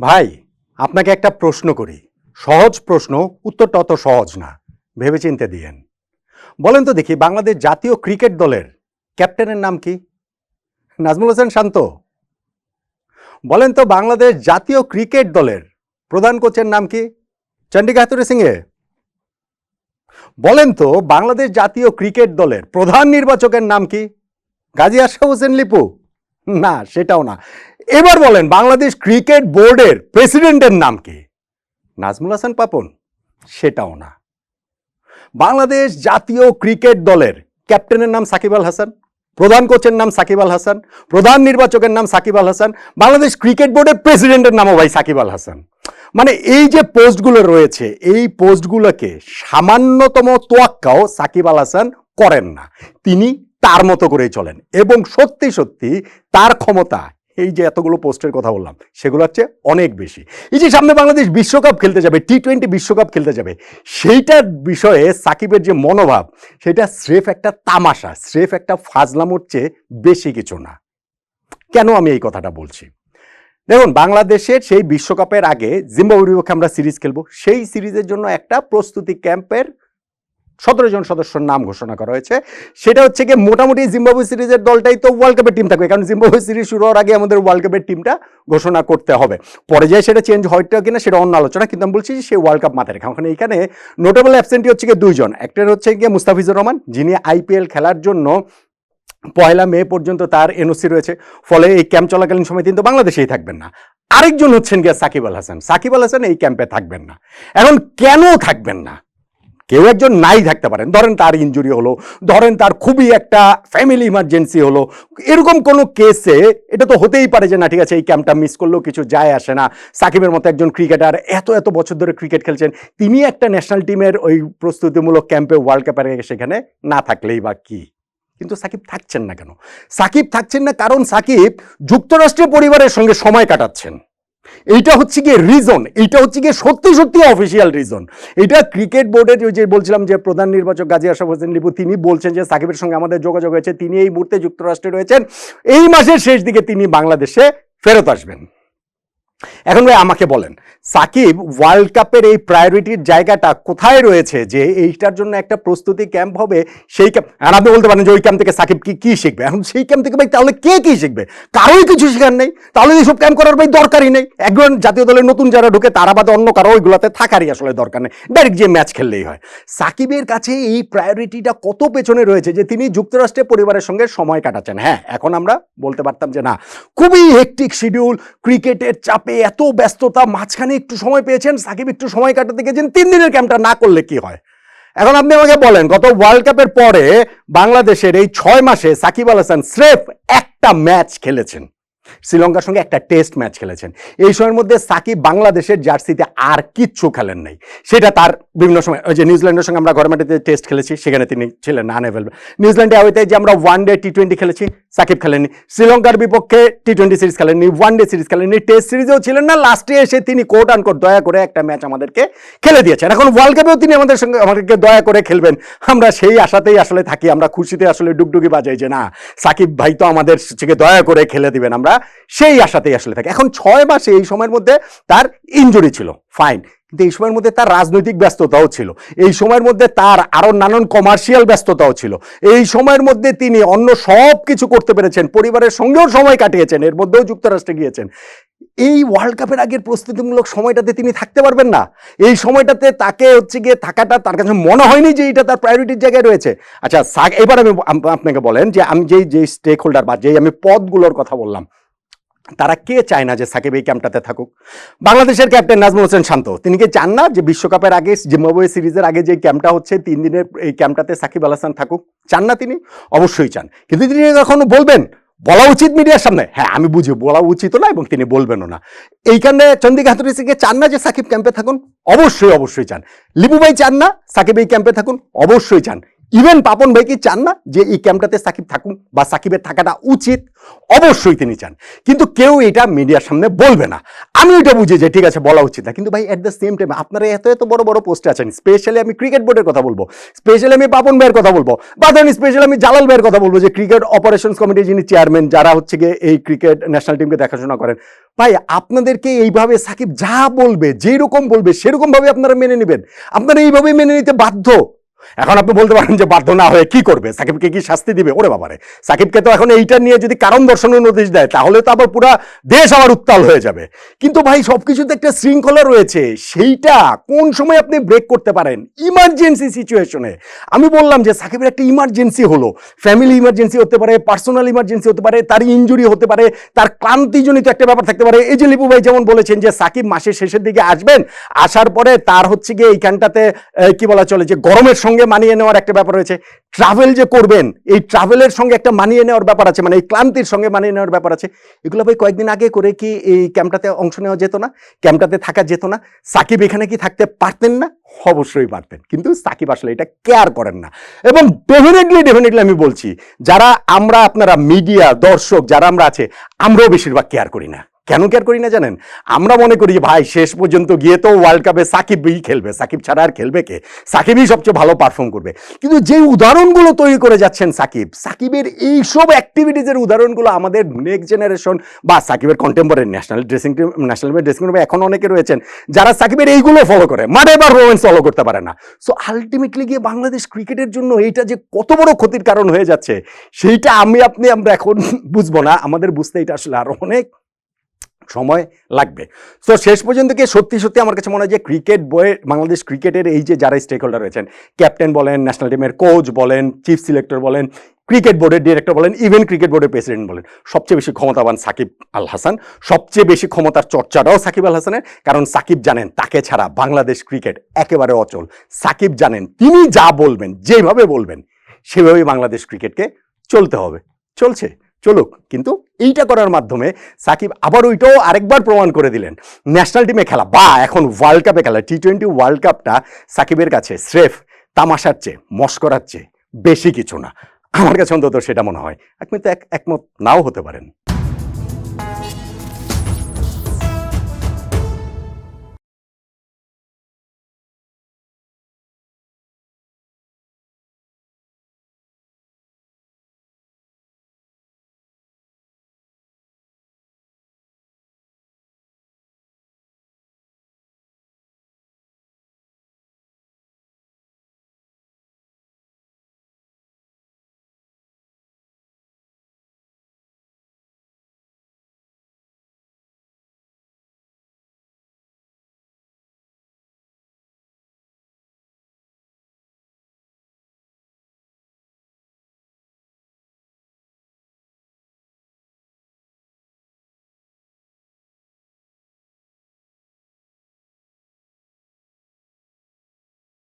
ভাই, আপনাকে একটা প্রশ্ন করি। সহজ প্রশ্ন, উত্তরটা অত সহজ না। ভেবেচিন্তে দিয়েন। বলেন তো দেখি, বাংলাদেশ জাতীয় ক্রিকেট দলের ক্যাপ্টেনের নাম কি? নাজমুল হোসেন শান্ত। বলেন তো বাংলাদেশ জাতীয় ক্রিকেট দলের প্রধান কোচের নাম কি? চন্ডিকা হাতুরে সিংহে বলেন তো বাংলাদেশ জাতীয় ক্রিকেট দলের প্রধান নির্বাচকের নাম কি? গাজী আশরাফ হোসেন লিপু। না, সেটাও না। এবার বলেন, বাংলাদেশ ক্রিকেট বোর্ডের প্রেসিডেন্টের নাম কি? নাজমুল হাসান পাপন? সেটাও না। বাংলাদেশ জাতীয় ক্রিকেট দলের ক্যাপ্টেনের নাম সাকিব আল হাসান, প্রধান কোচের নাম সাকিব আল হাসান, প্রধান নির্বাচকের নাম সাকিব আল হাসান, বাংলাদেশ ক্রিকেট বোর্ডের প্রেসিডেন্টের নামও ভাই সাকিব আল হাসান। মানে এই যে পোস্টগুলো রয়েছে, এই পোস্টগুলোকে সামান্যতম তোয়াক্কাও সাকিব আল হাসান করেন না। তিনি তার মতো করেই চলেন এবং সত্যি সত্যি তার ক্ষমতা এই যে এতগুলো পোস্টের কথা বললাম, সেগুলো হচ্ছে অনেক বেশি। এই যে সামনে বাংলাদেশ বিশ্বকাপ খেলতে যাবে টি টোয়েন্টি বিশ্বকাপ খেলতে যাবে, সেইটার বিষয়ে সাকিবের যে মনোভাব, সেটা স্রেফ একটা তামাশা, স্রেফ একটা ফাজলাম চেয়ে বেশি কিছু না। কেন আমি এই কথাটা বলছি? দেখুন, বাংলাদেশের সেই বিশ্বকাপের আগে জিম্বাবুর বিপক্ষে আমরা সিরিজ খেলব, সেই সিরিজের জন্য একটা প্রস্তুতি ক্যাম্পের সতেরো জন সদস্যর নাম ঘোষণা করা হয়েছে। সেটা হচ্ছে কি মোটামুটি জিম্বাবু সিরিজের দলটাই তো ওয়ার্ল্ড কাপের টিম থাকবে, কারণ জিম্বাবু সিরিজ শুরু হওয়ার আগে আমাদের ওয়ার্ল্ড কাপের টিমটা ঘোষণা করতে হবে। পরে যায় সেটা চেঞ্জ হয়টা কিনা সেটা অন্য আলোচনা, কিন্তু আমি বলছি যে সে ওয়ার্ল্ড কাপ মাথায় রেখে। এখানে নোটেবল অ্যাবসেন্টি হচ্ছে গিয়ে দুইজন। একটার হচ্ছে গিয়ে মুস্তাফিজুর রহমান, যিনি আইপিএল খেলার জন্য পয়লা মে পর্যন্ত তার এনওসি রয়েছে। ফলে এই ক্যাম্প চলাকালীন সময় কিন্তু বাংলাদেশেই থাকবেন না। আরেকজন হচ্ছেন গিয়া সাকিব আল হাসান। সাকিব আল হাসান এই ক্যাম্পে থাকবেন না। এখন কেন থাকবেন না? কেউ একজন নাই থাকতে পারেন। ধরেন তার ইনজুরি হলো, ধরেন তার খুবই একটা ফ্যামিলি ইমার্জেন্সি হলো। এরকম কোনো কেসে এটা তো হতেই পারে যে, না, ঠিক আছে, এই ক্যাম্পটা মিস করলেও কিছু যায় আসে না। সাকিবের মতো একজন ক্রিকেটার এত এত বছর ধরে ক্রিকেট খেলছেন, তিনি একটা ন্যাশনাল টিমের ওই প্রস্তুতিমূলক ক্যাম্পে ওয়ার্ল্ড কাপের সেখানে না থাকলেই বা কি? কিন্তু সাকিব থাকছেন না কেন? সাকিব থাকছেন না কারণ সাকিব যুক্তরাষ্ট্রীয় পরিবারের সঙ্গে সময় কাটাচ্ছেন। এইটা হচ্ছে গিয়ে রিজন এইটা হচ্ছে গিয়ে সত্যি সত্যি অফিসিয়াল রিজন এটা ক্রিকেট বোর্ডের যে বলছিলাম যে প্রধান নির্বাচক গাজী আশরাফ হোসেন লিপু, তিনি বলছেন যে সাকিবের সঙ্গে আমাদের যোগাযোগ হয়েছে, তিনি এই মুহূর্তে যুক্তরাষ্ট্রে রয়েছেন, এই মাসের শেষ দিকে তিনি বাংলাদেশে ফেরত আসবেন। এখন ভাই আমাকে বলেন, সাকিব ওয়ার্ল্ড কাপের এই প্রায়োরিটির জায়গাটা কোথায় রয়েছে যে এইটার জন্য একটা প্রস্তুতি ক্যাম্প হবে? সেই ক্যাম্প আপনি বলতে পারেন যে ওই ক্যাম্প থেকে সাকিব কি কি শিখবে? এখন সেই ক্যাম্প থেকে ভাই তাহলে কে, কি শিখবে? কারোই কিছু শেখার নেই। তাহলে এইসব ক্যাম্প করার ভাই দরকারই নেই। একজন জাতীয় দলের নতুন যারা ঢুকে তারা বাদে অন্য কারও ওইগুলোতে থাকারই আসলে দরকার নেই। ডাইরেক্ট যে ম্যাচ খেললেই হয়। সাকিবের কাছে এই প্রায়োরিটিটা কত পেছনে রয়েছে যে তিনি যুক্তরাষ্ট্রের পরিবারের সঙ্গে সময় কাটাচ্ছেন? হ্যাঁ এখন আমরা বলতে পারতাম যে না। খুবই হেকটিক শিডিউল ক্রিকেটের চাপে এত ব্যস্ততা, মাঝখানে একটু সময় পেয়েছেন, সাকিব একটু সময় কাটাতে গেছেন, তিন দিনের ক্যাম্পটা না করলে কি হয়? এখন আপনি আমাকে বলেন, গত ওয়ার্ল্ড কাপের পরে বাংলাদেশের এই ছয় মাসে সাকিব আল হাসান স্রেফ একটা ম্যাচ খেলেছেন। শ্রীলঙ্কার সঙ্গে একটা টেস্ট ম্যাচ খেলেছেন। এই সময়ের মধ্যে সাকিব বাংলাদেশের জার্সিতে আর কিচ্ছু খেলেন নাই। সেটা তার বিভিন্ন সময়, ওই যে নিউজিল্যান্ডের সঙ্গে আমরা ঘরের মাটিতে টেস্ট খেলেছি, সেখানে তিনি ছিলেন আনএভেলেবল নিউজিল্যান্ডে আওয়াতে যে আমরা ওয়ান ডে টি টোয়েন্টি খেলেছি, সাকিব খেলেননি। শ্রীলঙ্কার বিপক্ষে টি টোয়েন্টি সিরিজ খেলেননি ওয়ান ডে সিরিজ খেলেননি টেস্ট সিরিজেও ছিলেন না। লাস্টে এসে তিনি কোট আন কোট দয়া করে একটা ম্যাচ আমাদেরকে খেলে দিয়েছেন। এখন ওয়ার্ল্ড কাপেও তিনি আমাদের সঙ্গে, আমাদেরকে দয়া করে খেলবেন। আমরা সেই আশাতেই আসলে থাকি, আমরা খুশিতে আসলে ডুগডুগি বাজাই যে না, সাকিব ভাই তো আমাদের থেকে দয়া করে খেলে দিবেন। আমরা সেই আশাতেই আসলে থাকি। এখন ছয় মাসে এই সময়ের মধ্যে তার ইনজুরি ছিল ফাইন কিন্তু এই সময়ের মধ্যে তার রাজনৈতিক ব্যস্ততাও ছিল। এই সময়ের মধ্যে তার আরও নানান কমার্শিয়াল ব্যস্ততাও ছিল। এই সময়ের মধ্যে তিনি অন্য সব কিছু করতে পেরেছেন, পরিবারের সঙ্গেও সময় কাটিয়েছেন, এর মধ্যেও যুক্তরাষ্ট্রে গিয়েছেন। এই ওয়ার্ল্ড কাপের আগের প্রস্তুতিমূলক সময়টাতে তিনি থাকতে পারবেন না। এই সময়টাতে তাকে হচ্ছে গিয়ে থাকাটা তার কাছে মনে হয়নি যে এটা তার প্রায়োরিটির জায়গায় রয়েছে। আচ্ছা এবার আমি আপনাকে বলেন যে আমি যেই যেই স্টেক হোল্ডার বা যেই আমি পদগুলোর কথা বললাম তারা কে চায় না যে সাকিব এই ক্যাম্পটাতে থাকুক? বাংলাদেশের ক্যাপ্টেন নাজমুল হোসেন শান্ত, তিনি কি চান না যে বিশ্বকাপের আগে জিম্বাবুয়ে সিরিজের আগে যে ক্যাম্পটা হচ্ছে, তিন দিনের এই ক্যাম্পটাতে সাকিব আল হাসান থাকুক? চান না তিনি? অবশ্যই চান। কিন্তু তিনি কখনো বলবেন, বলা উচিত মিডিয়ার সামনে। হ্যাঁ আমি বুঝি, বলা উচিত না এবং তিনি বলবেনও না। এইখানে চন্দিকা হাতুরি সিংকে চান না যে সাকিব ক্যাম্পে থাকুন? অবশ্যই অবশ্যই চান। লিপু ভাই চান না সাকিব এই ক্যাম্পে থাকুন? অবশ্যই চান। ইভেন পাপন ভাই কি চান না যে এই ক্যাম্পটাতে সাকিব থাকুন বা সাকিবের থাকাটা উচিত, অবশ্যই তিনি চান। কিন্তু কেউ এটা মিডিয়ার সামনে বলবে না। আমি এটা বুঝি যে ঠিক আছে, বলা উচিত না। কিন্তু ভাই অ্যাট দ্য সেম টাইম আপনারা এত এত বড় বড় পোস্টে আছেন। স্পেশালি আমি ক্রিকেট বোর্ডের কথা বলব। স্পেশালি আমি পাপন ভাইয়ের কথা বলব। বা ধরেন স্পেশালি আমি জালাল ভাইয়ের কথা বলব যে ক্রিকেট অপারেশনস কমিটির যিনি চেয়ারম্যান যারা হচ্ছে গিয়ে এই ক্রিকেট ন্যাশনাল টিমকে দেখাশোনা করেন। ভাই, আপনাদেরকে এইভাবে সাকিব যা বলবে যেই রকম বলবে, সেরকমভাবে আপনারা মেনে নেবেন। আপনারা এইভাবে মেনে নিতে বাধ্য। এখন আপনি বলতে পারেন যে বাধ্য না হয়ে কি করবে? সাকিবকে কি শাস্তি দিবে? ওরে বাবারে। সাকিবকে তো এখন এইটা নিয়ে যদি কারণ দর্শনের নোটিশ দেয়, তাহলে তো আবার পুরা দেশ আবার উত্তাল হয়ে যাবে। কিন্তু ভাই, সবকিছুতে একটা শৃঙ্খলা রয়েছে। সেইটা কোন সময় আপনি ব্রেক করতে পারেন? ইমার্জেন্সি সিচুয়েশনে আমি বললাম যে সাকিবের একটা ইমার্জেন্সি হলো। ফ্যামিলি ইমার্জেন্সি হতে পারে পার্সোনাল ইমার্জেন্সি হতে পারে তার ইনজুরি হতে পারে, তার ক্লান্তিজনিত একটা ব্যাপার থাকতে পারে। এই যে লিপু ভাই যেমন বলেছেন যে সাকিব মাসের শেষের দিকে আসবেন, আসার পরে তার হচ্ছে গিয়ে এইখানটাতে কি বলা চলে যে গরমের সঙ্গে মানিয়ে নেওয়ার একটা ব্যাপার রয়েছে। ট্রাভেল যে করবেন, এই ট্রাভেলের সঙ্গে একটা মানিয়ে নেওয়ার ব্যাপার আছে মানে এই ক্লান্তির সঙ্গে মানিয়ে নেওয়ার ব্যাপার আছে। এগুলো ভাই কয়েকদিন আগে করে কি এই ক্যাম্পটাতে অংশ নেওয়া যেত না? ক্যাম্পটাতে থাকা যেত না? সাকিব এখানে কি থাকতে পারতেন না? অবশ্যই পারতেন, কিন্তু সাকিব আসলে এটা কেয়ার করেন না। এবং ডেফিনেটলি ডেফিনেটলি আমি বলছি, যারা আমরা, আপনারা মিডিয়া দর্শক, যারা আমরা আছে, আমরাও বেশিরভাগ কেয়ার করি না। কেন কেয়ার করি না জানেন? আমরা মনে করি ভাই, শেষ পর্যন্ত গিয়ে তো ওয়ার্ল্ড কাপে সাকিবই খেলবে। সাকিব ছাড়া আর খেলবে কে? সাকিবই সবচেয়ে ভালো পারফর্ম করবে। কিন্তু যে উদাহরণগুলো তৈরি করে যাচ্ছেন সাকিব, সাকিবের এইসব অ্যাক্টিভিটিজের উদাহরণগুলো আমাদের নেক্সট জেনারেশন বা সাকিবের contemporary national dressing national dressing রুমে এখন অনেকে রয়েছেন, যারা সাকিবের এইগুলো ফলো করে। মাঠে পারফরমেন্স ফলো করতে পারে না। সো আলটিমেটলি গিয়ে বাংলাদেশ ক্রিকেটের জন্য এইটা যে কত বড় ক্ষতির কারণ হয়ে যাচ্ছে, সেইটা আমি, আপনি, আমরা এখন বুঝব না। আমাদের বুঝতে এটা আসলে আরও অনেক সময় লাগবে। তো শেষ পর্যন্ত কি সত্যি সত্যি আমার কাছে মনে হয় যে ক্রিকেট বয়ে বাংলাদেশ ক্রিকেটের এই যে যারা স্টেক হোল্ডার রয়েছেন ক্যাপ্টেন বলেন ন্যাশনাল টিমের কোচ বলেন চিফ সিলেক্টর বলেন ক্রিকেট বোর্ডের ডিরেক্টর বলেন ইভেন ক্রিকেট বোর্ডের প্রেসিডেন্ট বলেন, সবচেয়ে বেশি ক্ষমতাবান সাকিব আল হাসান, সবচেয়ে বেশি ক্ষমতার চর্চাটাও সাকিব আল হাসানের, কারণ সাকিব জানেন তাকে ছাড়া বাংলাদেশ ক্রিকেট একেবারে অচল। সাকিব জানেন তিনি যা বলবেন, যেভাবে বলবেন, সেভাবেই বাংলাদেশ ক্রিকেটকে চলতে হবে। চলছে। চলুক, কিন্তু এইটা করার মাধ্যমে সাকিব আবার ওইটাও আরেকবার প্রমাণ করে দিলেন। ন্যাশনাল টিমে খেলা, বা এখন ওয়ার্ল্ড কাপে খেলা টি টোয়েন্টি ওয়ার্ল্ড কাপটা সাকিবের কাছে স্রেফ তামাশার চেয়ে, মস্করার চেয়ে বেশি কিছু না। আমার কাছে অন্তত সেটা মনে হয়। আপনি তো এক একমত নাও হতে পারেন।